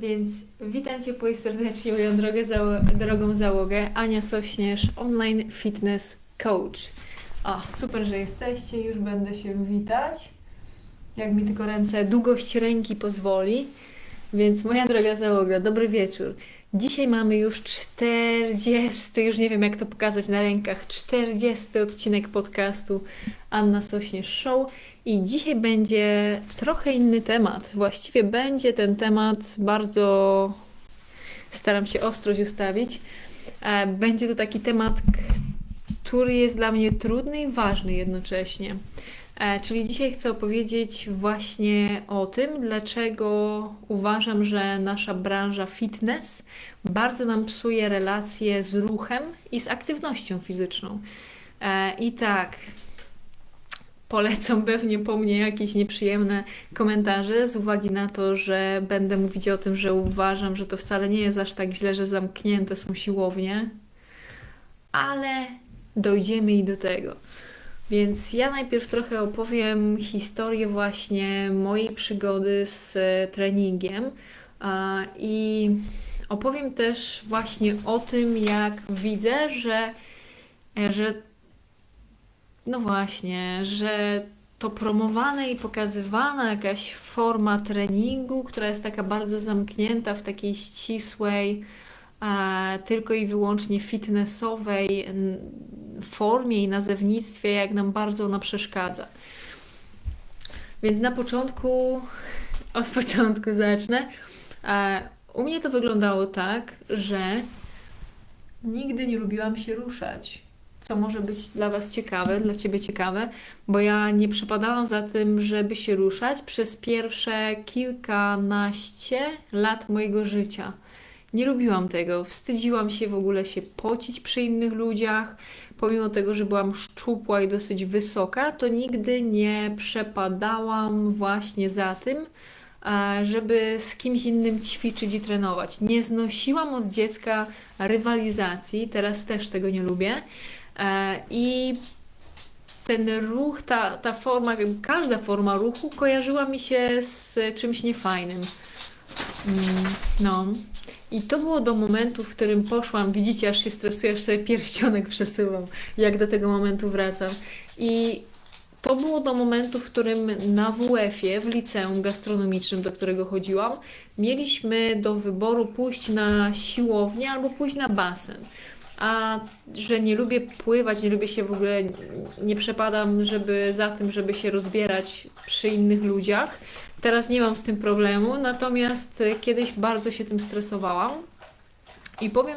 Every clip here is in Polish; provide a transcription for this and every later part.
Więc witam Cię Pój serdecznie, moją drogę zało- drogą załogę. Ania Sośnierz, online fitness coach. A, super, że jesteście, już będę się witać. Jak mi tylko ręce, długość ręki pozwoli. Więc moja droga załoga, dobry wieczór. Dzisiaj mamy już 40, już nie wiem jak to pokazać na rękach, 40 odcinek podcastu Anna Sośnierz Show. I dzisiaj będzie trochę inny temat. Właściwie będzie ten temat bardzo. Staram się ostrość ustawić. E, Będzie to taki temat, który jest dla mnie trudny i ważny jednocześnie. E, Czyli dzisiaj chcę opowiedzieć właśnie o tym, dlaczego uważam, że nasza branża fitness bardzo nam psuje relacje z ruchem i z aktywnością fizyczną. E, I tak, polecą pewnie po mnie jakieś nieprzyjemne komentarze z uwagi na to, że będę mówić o tym, że uważam, że to wcale nie jest aż tak źle, że zamknięte są siłownie, ale dojdziemy i do tego. Więc ja najpierw trochę opowiem historię właśnie mojej przygody z e, treningiem i opowiem też właśnie o tym, jak widzę, że, e, że no właśnie, że to promowana i pokazywana jakaś forma treningu, która jest taka bardzo zamknięta w takiej ścisłej, tylko i wyłącznie fitnessowej formie i nazewnictwie, jak nam bardzo ona przeszkadza. Więc na początku, od początku zacznę. U mnie to wyglądało tak, że nigdy nie lubiłam się ruszać co może być dla Was ciekawe, dla Ciebie ciekawe, bo ja nie przepadałam za tym, żeby się ruszać przez pierwsze kilkanaście lat mojego życia. Nie lubiłam tego, wstydziłam się w ogóle się pocić przy innych ludziach. Pomimo tego, że byłam szczupła i dosyć wysoka, to nigdy nie przepadałam właśnie za tym, żeby z kimś innym ćwiczyć i trenować. Nie znosiłam od dziecka rywalizacji, teraz też tego nie lubię. E, I ten ruch, ta, ta forma, każda forma ruchu kojarzyła mi się z czymś niefajnym. Mm, No. I to było do momentu, w którym poszłam, widzicie, aż się stresuję, aż sobie pierścionek przesuwam, jak do tego momentu wracam. I to było do momentu, w którym na WF-ie, w liceum gastronomicznym, do którego chodziłam, mieliśmy do wyboru pójść na siłownię albo pójść na basen. A że nie lubię pływać, nie lubię się w ogóle, nie przepadam żeby za tym, żeby się rozbierać przy innych ludziach. Teraz nie mam z tym problemu, natomiast kiedyś bardzo się tym stresowałam. I powiem,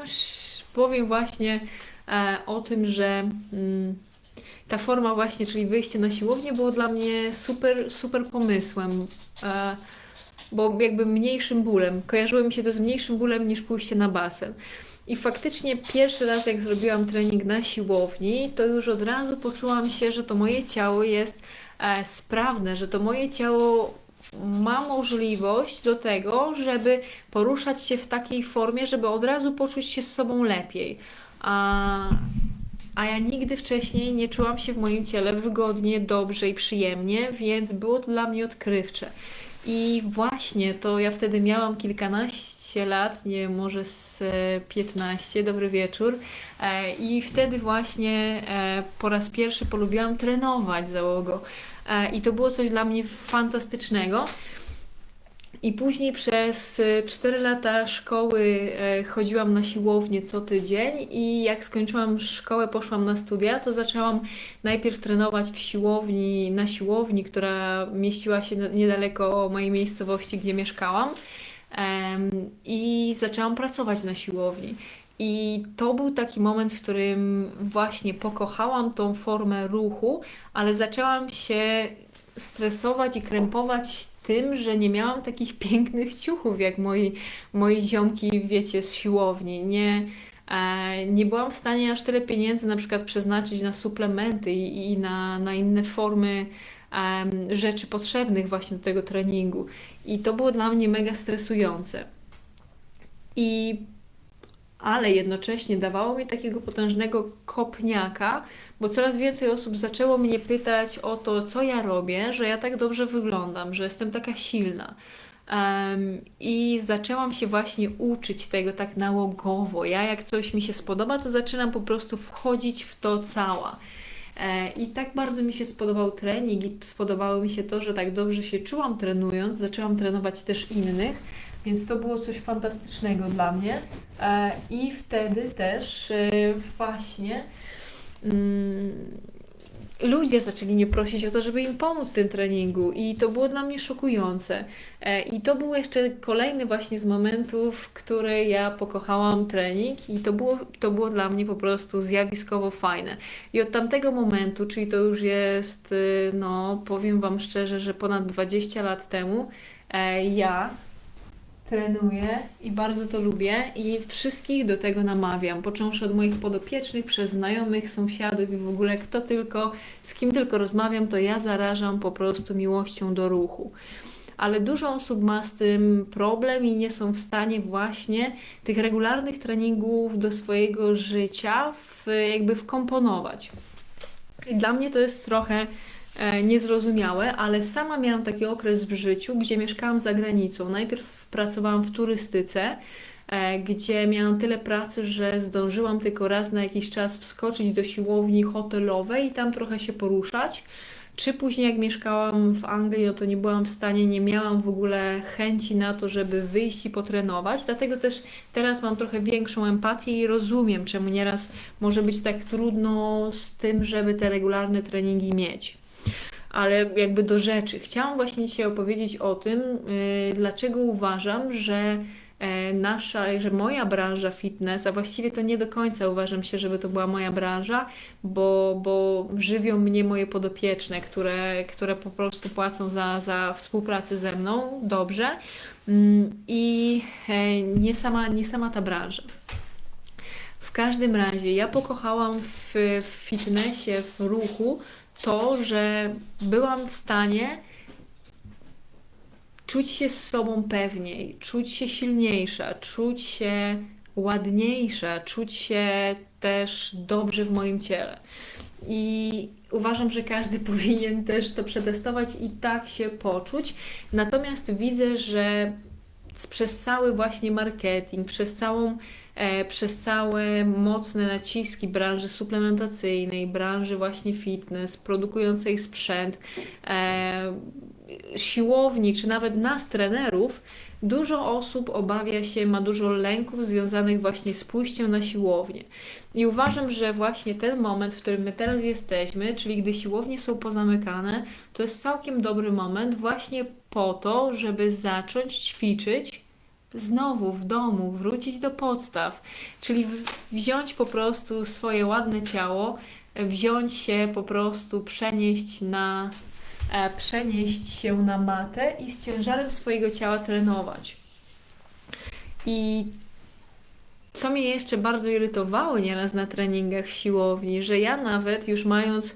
powiem właśnie e, o tym, że mm, ta forma właśnie, czyli wyjście na siłownię było dla mnie super, super pomysłem. E, bo jakby mniejszym bólem. Kojarzyło mi się to z mniejszym bólem niż pójście na basen. I faktycznie pierwszy raz, jak zrobiłam trening na siłowni, to już od razu poczułam się, że to moje ciało jest e, sprawne, że to moje ciało ma możliwość do tego, żeby poruszać się w takiej formie, żeby od razu poczuć się z sobą lepiej. A, a ja nigdy wcześniej nie czułam się w moim ciele wygodnie, dobrze i przyjemnie, więc było to dla mnie odkrywcze. I właśnie to ja wtedy miałam kilkanaście lat, nie wiem, może z e, 15, dobry wieczór. E, I wtedy właśnie e, po raz pierwszy polubiłam trenować załogo. E, I to było coś dla mnie fantastycznego. I później przez e, 4 lata szkoły e, chodziłam na siłownię co tydzień i jak skończyłam szkołę, poszłam na studia, to zaczęłam najpierw trenować w siłowni, na siłowni, która mieściła się niedaleko mojej miejscowości, gdzie mieszkałam. I zaczęłam pracować na siłowni. I to był taki moment, w którym właśnie pokochałam tą formę ruchu, ale zaczęłam się stresować i krępować tym, że nie miałam takich pięknych ciuchów jak moi, moi ziomki, wiecie, z siłowni. Nie, e, nie byłam w stanie aż tyle pieniędzy na przykład przeznaczyć na suplementy i, i na, na inne formy rzeczy potrzebnych właśnie do tego treningu. I to było dla mnie mega stresujące. I ale jednocześnie dawało mi takiego potężnego kopniaka, bo coraz więcej osób zaczęło mnie pytać o to, co ja robię, że ja tak dobrze wyglądam, że jestem taka silna. Em, I zaczęłam się właśnie uczyć tego tak nałogowo. Ja, jak coś mi się spodoba, to zaczynam po prostu wchodzić w to cała. E, I tak bardzo mi się spodobał trening i spodobało mi się to, że tak dobrze się czułam trenując. Zaczęłam trenować też innych, więc to było coś fantastycznego dla mnie. E, I wtedy też e, właśnie. Mm, ludzie zaczęli mnie prosić o to, żeby im pomóc w tym treningu i to było dla mnie szokujące. E, I to był jeszcze kolejny właśnie z momentów, w który ja pokochałam trening i to było, to było dla mnie po prostu zjawiskowo fajne. I od tamtego momentu, czyli to już jest, y, no powiem Wam szczerze, że ponad 20 lat temu, e, ja trenuję i bardzo to lubię i wszystkich do tego namawiam, począwszy od moich podopiecznych, przez znajomych, sąsiadów i w ogóle kto tylko, z kim tylko rozmawiam, to ja zarażam po prostu miłością do ruchu. Ale dużo osób ma z tym problem i nie są w stanie właśnie tych regularnych treningów do swojego życia w, jakby wkomponować. I dla mnie to jest trochę niezrozumiałe, ale sama miałam taki okres w życiu, gdzie mieszkałam za granicą. Najpierw pracowałam w turystyce, e, gdzie miałam tyle pracy, że zdążyłam tylko raz na jakiś czas wskoczyć do siłowni hotelowej i tam trochę się poruszać. Czy później, jak mieszkałam w Anglii, no to nie byłam w stanie, nie miałam w ogóle chęci na to, żeby wyjść i potrenować. Dlatego też teraz mam trochę większą empatię i rozumiem, czemu nieraz może być tak trudno z tym, żeby te regularne treningi mieć. Ale jakby do rzeczy. Chciałam właśnie dzisiaj opowiedzieć o tym, yy, dlaczego uważam, że e, nasza, że moja branża fitness, a właściwie to nie do końca uważam się, żeby to była moja branża, bo, bo żywią mnie moje podopieczne, które, które po prostu płacą za, za współpracę ze mną dobrze Mm, i e, nie sama, nie sama ta branża. W każdym razie ja pokochałam w, w fitnessie, w ruchu to, że byłam w stanie czuć się z sobą pewniej, czuć się silniejsza, czuć się ładniejsza, czuć się też dobrze w moim ciele. I uważam, że każdy powinien też to przetestować i tak się poczuć. Natomiast widzę, że przez cały właśnie marketing, przez całą przez całe mocne naciski branży suplementacyjnej, branży właśnie fitness, produkującej sprzęt, e, siłowni, czy nawet nas, trenerów, dużo osób obawia się, ma dużo lęków związanych właśnie z pójściem na siłownię. I uważam, że właśnie ten moment, w którym my teraz jesteśmy, czyli gdy siłownie są pozamykane, to jest całkiem dobry moment właśnie po to, żeby zacząć ćwiczyć znowu w domu, wrócić do podstaw, czyli wziąć po prostu swoje ładne ciało, wziąć się po prostu, przenieść na, e, przenieść się na matę i z ciężarem swojego ciała trenować. I co mnie jeszcze bardzo irytowało nieraz na treningach siłowni, że ja nawet już mając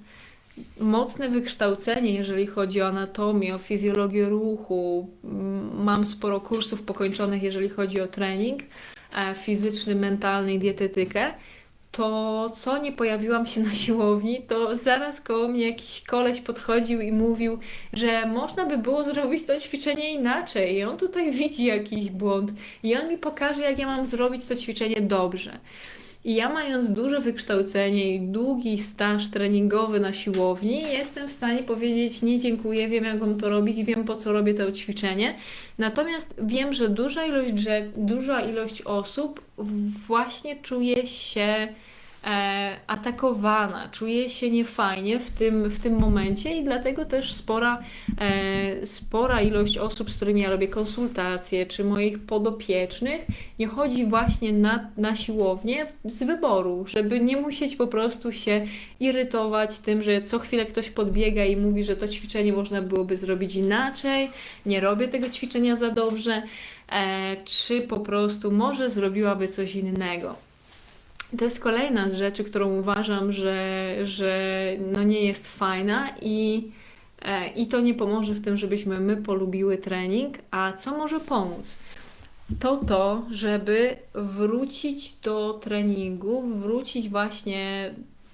mocne wykształcenie, jeżeli chodzi o anatomię, o fizjologię ruchu, m, mam sporo kursów pokończonych, jeżeli chodzi o trening e, fizyczny, mentalny i dietetykę, to co nie pojawiłam się na siłowni, to zaraz koło mnie jakiś koleś podchodził i mówił, że można by było zrobić to ćwiczenie inaczej. I on tutaj widzi jakiś błąd. I on mi pokaże, jak ja mam zrobić to ćwiczenie dobrze. I ja mając duże wykształcenie i długi staż treningowy na siłowni, jestem w stanie powiedzieć nie dziękuję, wiem jak mam to robić, wiem po co robię to ćwiczenie. Natomiast wiem, że duża ilość, że duża ilość osób właśnie czuje się atakowana, czuje się niefajnie w tym, w tym momencie i dlatego też spora, e, spora ilość osób, z którymi ja robię konsultacje, czy moich podopiecznych, nie chodzi właśnie na, na siłownię z wyboru, żeby nie musieć po prostu się irytować tym, że co chwilę ktoś podbiega i mówi, że to ćwiczenie można byłoby zrobić inaczej, nie robię tego ćwiczenia za dobrze, e, czy po prostu może zrobiłaby coś innego. To jest kolejna z rzeczy, którą uważam, że, że no nie jest fajna i, e, i to nie pomoże w tym, żebyśmy my polubiły trening. A co może pomóc? To to, żeby wrócić do treningu, wrócić właśnie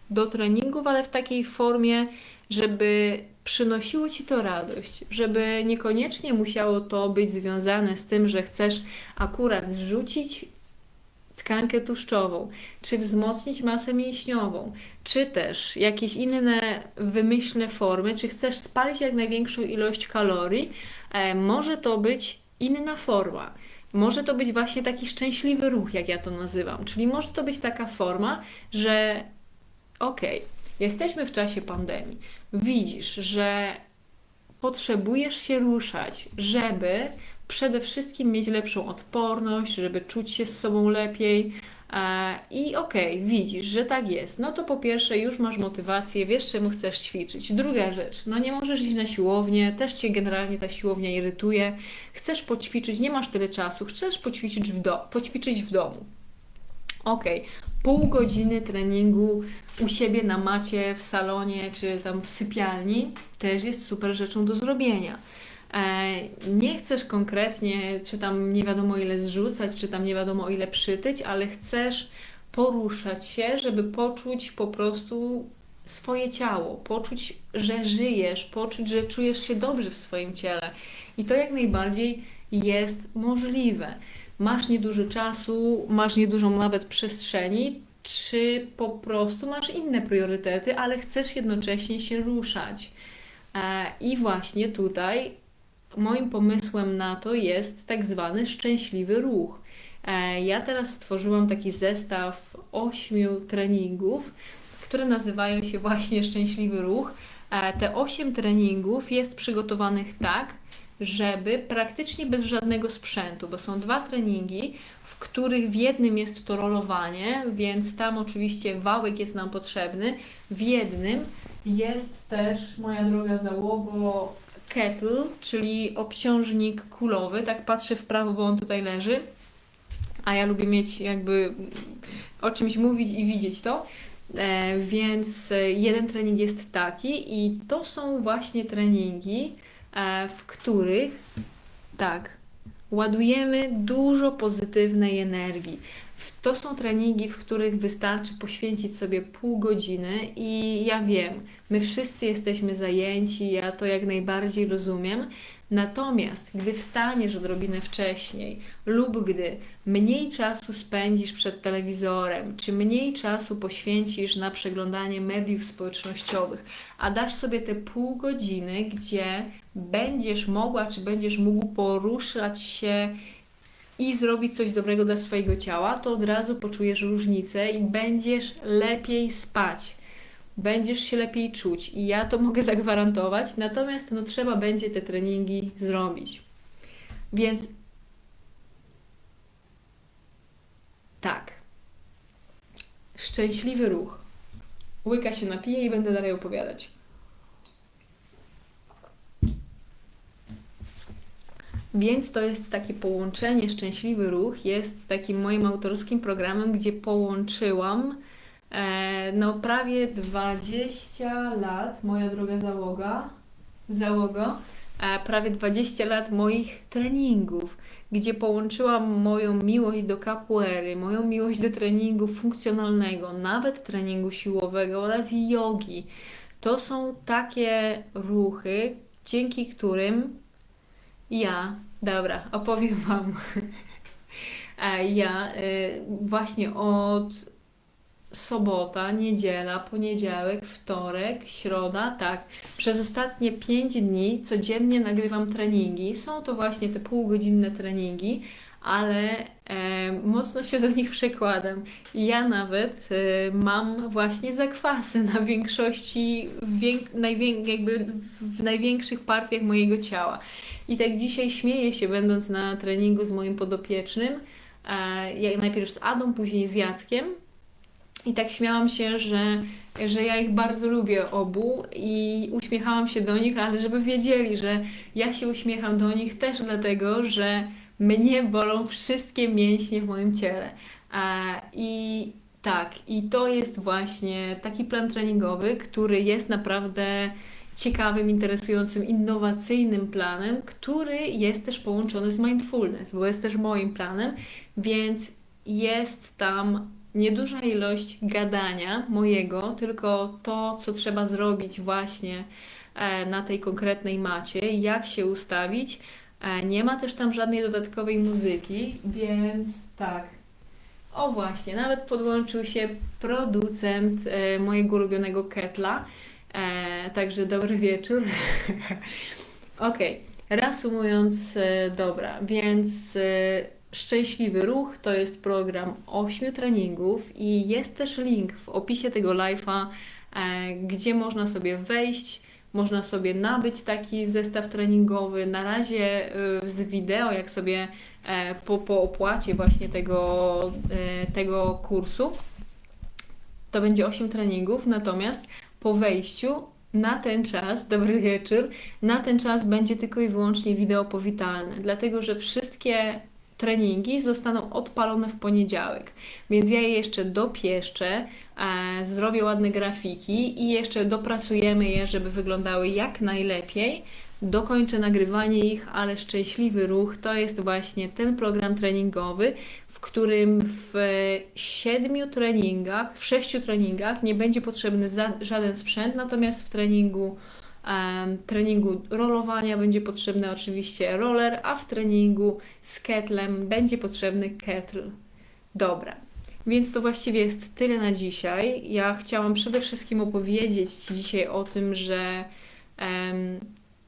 do treningów, ale w takiej formie, żeby przynosiło ci to radość, żeby niekoniecznie musiało to być związane z tym, że chcesz akurat zrzucić tkankę tłuszczową, czy wzmocnić masę mięśniową, czy też jakieś inne wymyślne formy, czy chcesz spalić jak największą ilość kalorii, e, może to być inna forma. Może to być właśnie taki szczęśliwy ruch, jak ja to nazywam. Czyli może to być taka forma, że okej, okay, jesteśmy w czasie pandemii, widzisz, że potrzebujesz się ruszać, żeby przede wszystkim mieć lepszą odporność, żeby czuć się z sobą lepiej. E, I okej, okay, widzisz, że tak jest. No to po pierwsze już masz motywację, wiesz czemu chcesz ćwiczyć. Druga rzecz, no nie możesz iść na siłownię, też cię generalnie ta siłownia irytuje. Chcesz poćwiczyć, nie masz tyle czasu, chcesz poćwiczyć w, do, poćwiczyć w domu. Okej, okay. pół godziny treningu u siebie na macie, w salonie czy tam w sypialni też jest super rzeczą do zrobienia. E, nie chcesz konkretnie, czy tam nie wiadomo ile zrzucać, czy tam nie wiadomo ile przytyć, ale chcesz poruszać się, żeby poczuć po prostu swoje ciało, poczuć, że żyjesz, poczuć, że czujesz się dobrze w swoim ciele. I to jak najbardziej jest możliwe. Masz niedużo czasu, masz niedużą nawet przestrzeni, czy po prostu masz inne priorytety, ale chcesz jednocześnie się ruszać. E, I właśnie tutaj moim pomysłem na to jest tak zwany szczęśliwy ruch. E, ja teraz stworzyłam taki zestaw ośmiu treningów, które nazywają się właśnie Szczęśliwy Ruch. E, te osiem treningów jest przygotowanych tak, żeby praktycznie bez żadnego sprzętu, bo są dwa treningi, w których w jednym jest to rolowanie, więc tam oczywiście wałek jest nam potrzebny. W jednym jest też, moja droga załogo, kettle, czyli obciążnik kulowy. Tak patrzę w prawo, bo on tutaj leży. A ja lubię mieć jakby o czymś mówić i widzieć to. E, więc jeden trening jest taki i to są właśnie treningi, e, w których tak, ładujemy dużo pozytywnej energii. To są treningi, w których wystarczy poświęcić sobie pół godziny i ja wiem, my wszyscy jesteśmy zajęci, ja to jak najbardziej rozumiem. Natomiast gdy wstaniesz odrobinę wcześniej lub gdy mniej czasu spędzisz przed telewizorem, czy mniej czasu poświęcisz na przeglądanie mediów społecznościowych, a dasz sobie te pół godziny, gdzie będziesz mogła, czy będziesz mógł poruszać się i zrobić coś dobrego dla swojego ciała, to od razu poczujesz różnicę i będziesz lepiej spać. Będziesz się lepiej czuć i ja to mogę zagwarantować, natomiast no, trzeba będzie te treningi zrobić. Więc tak. Szczęśliwy ruch. Łyka się napije i będę dalej opowiadać. Więc to jest takie połączenie, szczęśliwy ruch jest z takim moim autorskim programem, gdzie połączyłam no prawie 20 lat, moja droga załoga, załogo, e, prawie 20 lat moich treningów, gdzie połączyłam moją miłość do capoeiry, moją miłość do treningu funkcjonalnego, nawet treningu siłowego oraz jogi. To są takie ruchy, dzięki którym ja, dobra, opowiem Wam. Ja y, właśnie od sobota, niedziela, poniedziałek, wtorek, środa, tak. Przez ostatnie 5 dni codziennie nagrywam treningi. Są to właśnie te półgodzinne treningi, ale e, mocno się do nich przekładam. Ja nawet e, mam właśnie zakwasy na większości, w, jakby w największych partiach mojego ciała. I tak dzisiaj śmieję się, będąc na treningu z moim podopiecznym, e, najpierw z Adą, później z Jackiem. I tak śmiałam się, że, że ja ich bardzo lubię obu i uśmiechałam się do nich, ale żeby wiedzieli, że ja się uśmiecham do nich też dlatego, że mnie bolą wszystkie mięśnie w moim ciele. I tak, i to jest właśnie taki plan treningowy, który jest naprawdę ciekawym, interesującym, innowacyjnym planem, który jest też połączony z mindfulness, bo jest też moim planem, więc jest tam nieduża ilość gadania mojego, tylko to, co trzeba zrobić właśnie e, na tej konkretnej macie, jak się ustawić. E, Nie ma też tam żadnej dodatkowej muzyki, więc tak. O właśnie, nawet podłączył się producent e, mojego ulubionego ketla. Także dobry wieczór. Okej, reasumując, dobra, więc Szczęśliwy Ruch to jest program ośmiu treningów i jest też link w opisie tego live'a, e, gdzie można sobie wejść, można sobie nabyć taki zestaw treningowy. Na razie e, z wideo, jak sobie e, po, po opłacie właśnie tego, tego kursu, to będzie 8 treningów, natomiast po wejściu na ten czas, dobry wieczór, na ten czas będzie tylko i wyłącznie wideo powitalne, dlatego że wszystkie treningi zostaną odpalone w poniedziałek, więc ja je jeszcze dopieszczę, e, zrobię ładne grafiki i jeszcze dopracujemy je, żeby wyglądały jak najlepiej. Dokończę nagrywanie ich, ale szczęśliwy ruch to jest właśnie ten program treningowy, w którym w siedmiu treningach, w sześciu treningach nie będzie potrzebny za, żaden sprzęt, natomiast w treningu, treningu rolowania będzie potrzebny oczywiście roller, a w treningu z ketlem będzie potrzebny kettle. Dobra. Więc to właściwie jest tyle na dzisiaj. Ja chciałam przede wszystkim opowiedzieć Ci dzisiaj o tym, że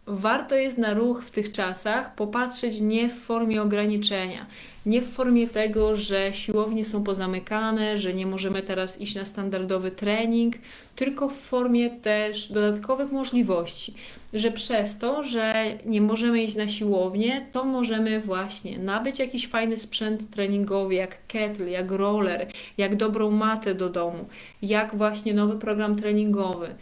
warto jest na ruch w tych czasach popatrzeć nie w formie ograniczenia, nie w formie tego, że siłownie są pozamykane, że nie możemy teraz iść na standardowy trening, tylko w formie też dodatkowych możliwości, że przez to, że nie możemy iść na siłownię, to możemy właśnie nabyć jakiś fajny sprzęt treningowy, jak kettle, jak roller, jak dobrą matę do domu, jak właśnie nowy program treningowy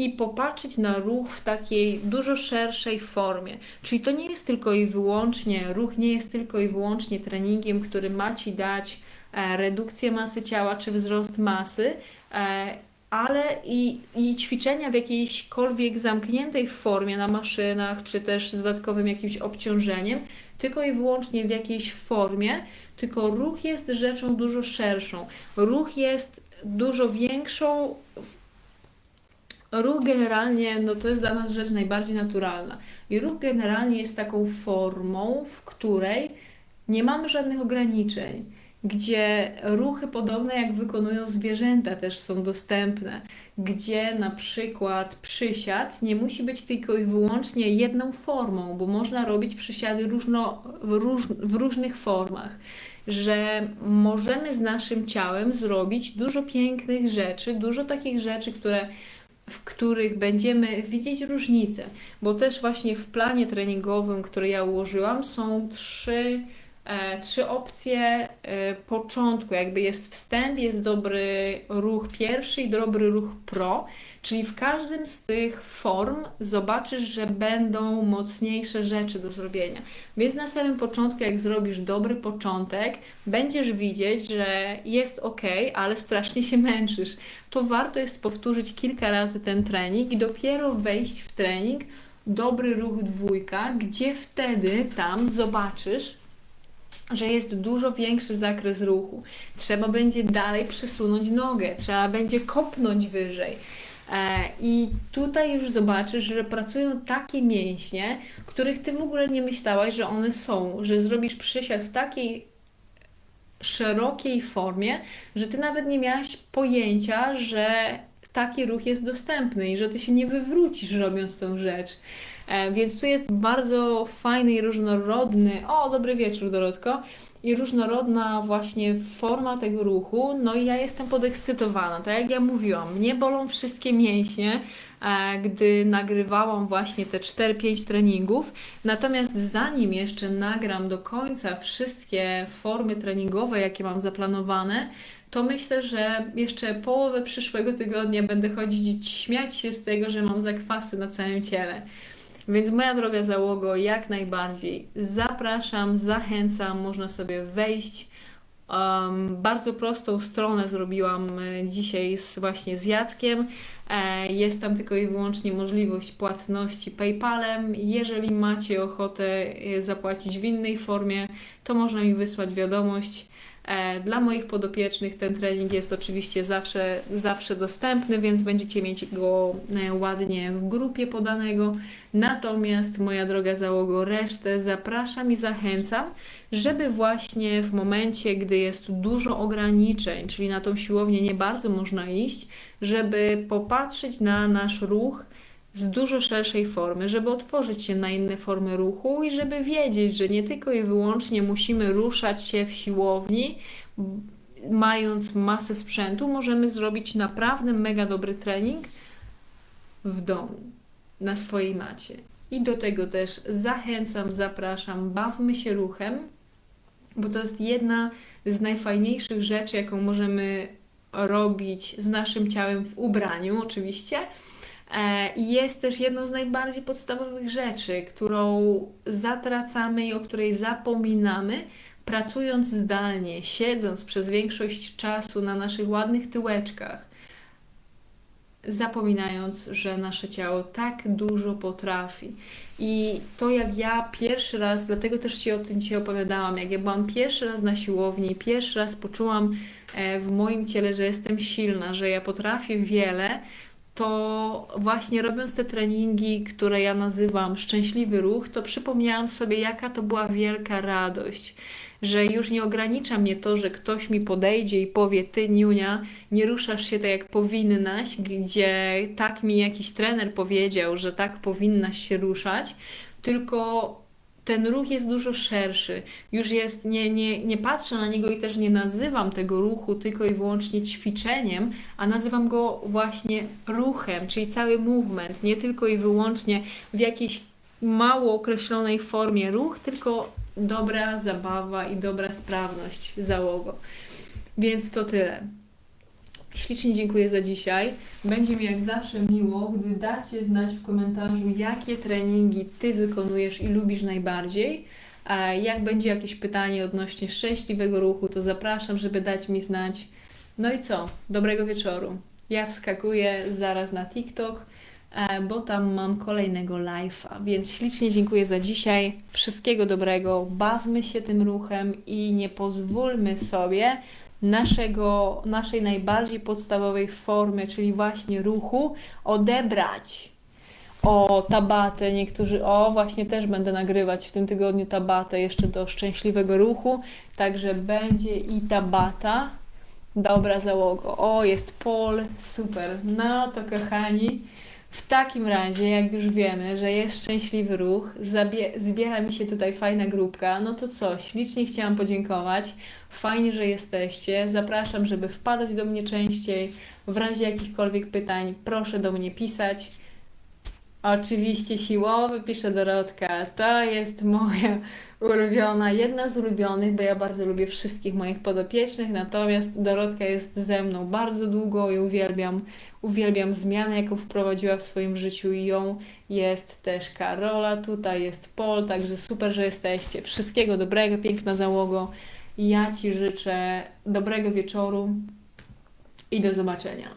i popatrzeć na ruch w takiej dużo szerszej formie. Czyli to nie jest tylko i wyłącznie, ruch nie jest tylko i wyłącznie treningiem, który ma Ci dać e, redukcję masy ciała czy wzrost masy, e, ale i, i ćwiczenia w jakiejśkolwiek zamkniętej formie na maszynach, czy też z dodatkowym jakimś obciążeniem, tylko i wyłącznie w jakiejś formie, tylko ruch jest rzeczą dużo szerszą. Ruch jest dużo większą Ruch generalnie, no to jest dla nas rzecz najbardziej naturalna. I ruch generalnie jest taką formą, w której nie mamy żadnych ograniczeń, gdzie ruchy podobne jak wykonują zwierzęta też są dostępne, gdzie na przykład przysiad nie musi być tylko i wyłącznie jedną formą, bo można robić przysiady różno, w, róż, w różnych formach. Że możemy z naszym ciałem zrobić dużo pięknych rzeczy, dużo takich rzeczy, które w których będziemy widzieć różnice, bo też właśnie w planie treningowym, który ja ułożyłam, są trzy, trzy opcje e, początku. Jakby jest wstęp, jest dobry ruch pierwszy i dobry ruch pro, czyli w każdym z tych form zobaczysz, że będą mocniejsze rzeczy do zrobienia. Więc na samym początku, jak zrobisz dobry początek, będziesz widzieć, że jest ok, ale strasznie się męczysz. To warto jest powtórzyć kilka razy ten trening i dopiero wejść w trening dobry ruch dwójka, gdzie wtedy tam zobaczysz, że jest dużo większy zakres ruchu. Trzeba będzie dalej przesunąć nogę, trzeba będzie kopnąć wyżej. E, I tutaj już zobaczysz, że pracują takie mięśnie, których ty w ogóle nie myślałaś, że one są, że zrobisz przysiad w takiej szerokiej formie, że ty nawet nie miałaś pojęcia, że taki ruch jest dostępny i że ty się nie wywrócisz robiąc tą rzecz. E, Więc tu jest bardzo fajny i różnorodny. O, dobry wieczór, Dorotko. I różnorodna właśnie forma tego ruchu. No i ja jestem podekscytowana. Tak jak ja mówiłam, mnie bolą wszystkie mięśnie, e, gdy nagrywałam właśnie te 4-5 treningów. Natomiast zanim jeszcze nagram do końca wszystkie formy treningowe, jakie mam zaplanowane, to myślę, że jeszcze połowę przyszłego tygodnia będę chodzić śmiać się z tego, że mam zakwasy na całym ciele. Więc moja droga załogo, jak najbardziej zapraszam, zachęcam, można sobie wejść. Um, bardzo prostą stronę zrobiłam e, dzisiaj z, właśnie z Jackiem. E, Jest tam tylko i wyłącznie możliwość płatności PayPalem. Jeżeli macie ochotę e, zapłacić w innej formie, to można mi wysłać wiadomość Dla moich podopiecznych ten trening jest oczywiście zawsze, zawsze dostępny, więc będziecie mieć go e, ładnie w grupie podanego. Natomiast, moja droga załogo, resztę zapraszam i zachęcam, żeby właśnie w momencie, gdy jest dużo ograniczeń, czyli na tą siłownię nie bardzo można iść, żeby popatrzeć na nasz ruch z dużo szerszej formy, żeby otworzyć się na inne formy ruchu i żeby wiedzieć, że nie tylko i wyłącznie musimy ruszać się w siłowni, mając masę sprzętu, możemy zrobić naprawdę mega dobry trening w domu, na swojej macie. I do tego też zachęcam, zapraszam, bawmy się ruchem, bo to jest jedna z najfajniejszych rzeczy, jaką możemy robić z naszym ciałem w ubraniu, oczywiście. E, I jest też jedną z najbardziej podstawowych rzeczy, którą zatracamy i o której zapominamy, pracując zdalnie, siedząc przez większość czasu na naszych ładnych tyłeczkach, zapominając, że nasze ciało tak dużo potrafi. I to jak ja pierwszy raz, dlatego też Ci o tym dzisiaj opowiadałam, jak ja byłam pierwszy raz na siłowni, pierwszy raz poczułam e, w moim ciele, że jestem silna, że ja potrafię wiele, to właśnie robiąc te treningi, które ja nazywam szczęśliwy ruch, to przypomniałam sobie, jaka to była wielka radość. Że już nie ogranicza mnie to, że ktoś mi podejdzie i powie: Ty, Niunia, nie ruszasz się tak jak powinnaś, gdzie tak mi jakiś trener powiedział, że tak powinnaś się ruszać, tylko ten ruch jest dużo szerszy. Już jest, nie, nie, nie patrzę na niego i też nie nazywam tego ruchu tylko i wyłącznie ćwiczeniem, a nazywam go właśnie ruchem, czyli cały movement, nie tylko i wyłącznie w jakiejś mało określonej formie ruch, tylko dobra zabawa i dobra sprawność załogo. Więc to tyle. Ślicznie dziękuję za dzisiaj. Będzie mi jak zawsze miło, gdy dacie znać w komentarzu, jakie treningi Ty wykonujesz i lubisz najbardziej. A jak będzie jakieś pytanie odnośnie szczęśliwego ruchu, to zapraszam, żeby dać mi znać. No i co? Dobrego wieczoru. Ja wskakuję zaraz na TikTok, e, bo tam mam kolejnego live'a. Więc ślicznie dziękuję za dzisiaj. Wszystkiego dobrego. Bawmy się tym ruchem i nie pozwólmy sobie naszego, naszej najbardziej podstawowej formy, czyli właśnie ruchu, odebrać. O, tabatę, niektórzy, o, właśnie też będę nagrywać w tym tygodniu tabatę jeszcze do szczęśliwego ruchu, także będzie i tabata. Dobra załogo. O, jest Pol, super. No to kochani, w takim razie, jak już wiemy, że jest szczęśliwy ruch, zbiera mi się tutaj fajna grupka, no to co, ślicznie chciałam podziękować. Fajnie, że jesteście. Zapraszam, żeby wpadać do mnie częściej. W razie jakichkolwiek pytań, proszę do mnie pisać. Oczywiście siłowy, pisze Dorotka. To jest moja ulubiona, jedna z ulubionych, bo ja bardzo lubię wszystkich moich podopiecznych, natomiast Dorotka jest ze mną bardzo długo i uwielbiam, uwielbiam zmianę, jaką wprowadziła w swoim życiu i ją jest też Karola, tutaj jest Pol, także super, że jesteście. Wszystkiego dobrego, piękna załogo. Ja Ci życzę dobrego wieczoru i do zobaczenia.